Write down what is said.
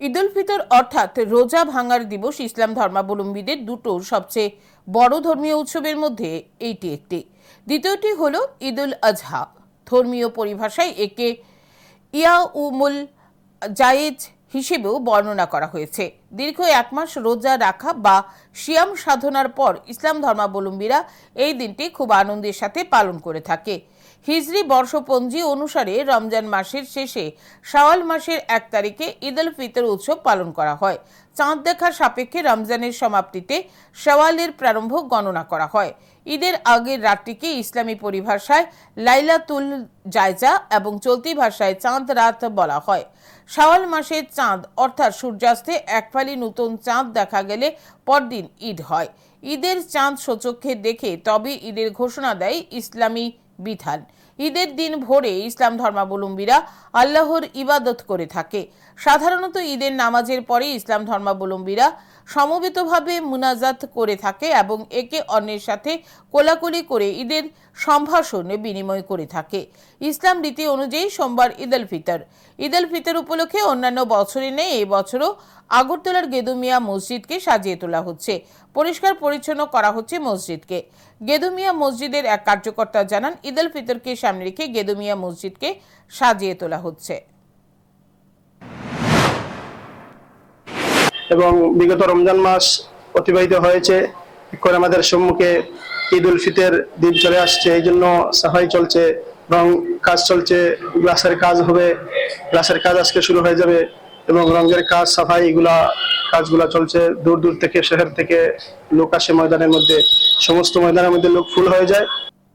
ঈদ উল ফিতর অর্থাৎ রোজা ভাঙার দিবস ইসলাম ধর্মাবলম্বীদের দুটো সবচেয়ে বড় ধর্মীয় উৎসবের মধ্যে এইটি একটি। দ্বিতীয়টি হল ঈদ উল আজহা। ধর্মীয় পরিভাষায় একে ইয়া উমুল জায়েজ হিসেবেও বর্ণনা করা হয়েছে। দীর্ঘ এক মাস রোজা রাখা বা সিয়াম সাধনার পর ইসলাম ধর্মাবলম্বীরা এই দিনটি খুব আনন্দের সাথে পালন করে থাকে। হিজরি বর্ষপঞ্জি অনুসারে রমজান মাসের শেষে শাওয়াল মাসের এক তারিখে ঈদ উল ফিতর উৎসব পালন করা হয়। চাঁদ দেখার সাপেক্ষে রমজানের সমাপ্তিতে শাওয়ালের প্রারম্ভ গণনা করা হয়। ঈদের আগের রাতটিকে ইসলামী পরিভাষায় লাইলাতুল জায়জা এবং চলতি ভাষায় চাঁদ রাত বলা হয়। শাওয়াল মাসের চাঁদ অর্থাৎ সূর্যাস্তে এক ফালি নতুন চাঁদ দেখা গেলে পরদিন ঈদ হয়। ঈদের চাঁদ সচক্ষে দেখে তবে ঈদের ঘোষণা দেয় ইসলামী বিধান। ঈদের দিন ভোরে ইসলাম ধর্মাবলম্বীরা আল্লাহর ইবাদত করে থাকে। সাধারণত ঈদের নামাজের পরে ইসলাম ধর্মাবলম্বীরা সমবেতভাবে মুনাজাত করে থাকে এবং একে অন্যের সাথে কোলাকুলি করে ঈদের সম্ভাষণ বিনিময় করে থাকে। ইসলাম রীতি অনুযায়ী সোমবার ঈদ উল ফিতর ঈদ উল ফিতর উপলক্ষে অন্যান্য বছরে নেই এই বছরও আগরতলার গেদুমিয়া মসজিদকে সাজিয়ে তোলা হচ্ছে। পরিষ্কার পরিচ্ছন্ন করা হচ্ছে মসজিদকে। গেদুমিয়া মসজিদের এক কার্যকর্তা জানান ঈদ উল ফিতরকে সামনে রেখে গেদুমিয়া মসজিদকে সাজিয়ে তোলা হচ্ছে। এবং বিগত রমজান মাস অতিবাহিত হয়েছে। করে আমাদের সম্মুখে ঈদ উল ফিতের দিন চলে আসছে। এই জন্য সাফাই চলছে রং কাজ চলছে। গ্লাসের কাজ হবে। গ্লাসের কাজ আজকে শুরু হয়ে যাবে এবং রঙের কাজ, সাফাই এগুলা কাজগুলা চলছে। দূর দূর থেকে, শহর থেকে, লোক আসে ময়দানের মধ্যে। সমস্ত ময়দানের মধ্যে লোক ফুল হয়ে যায়।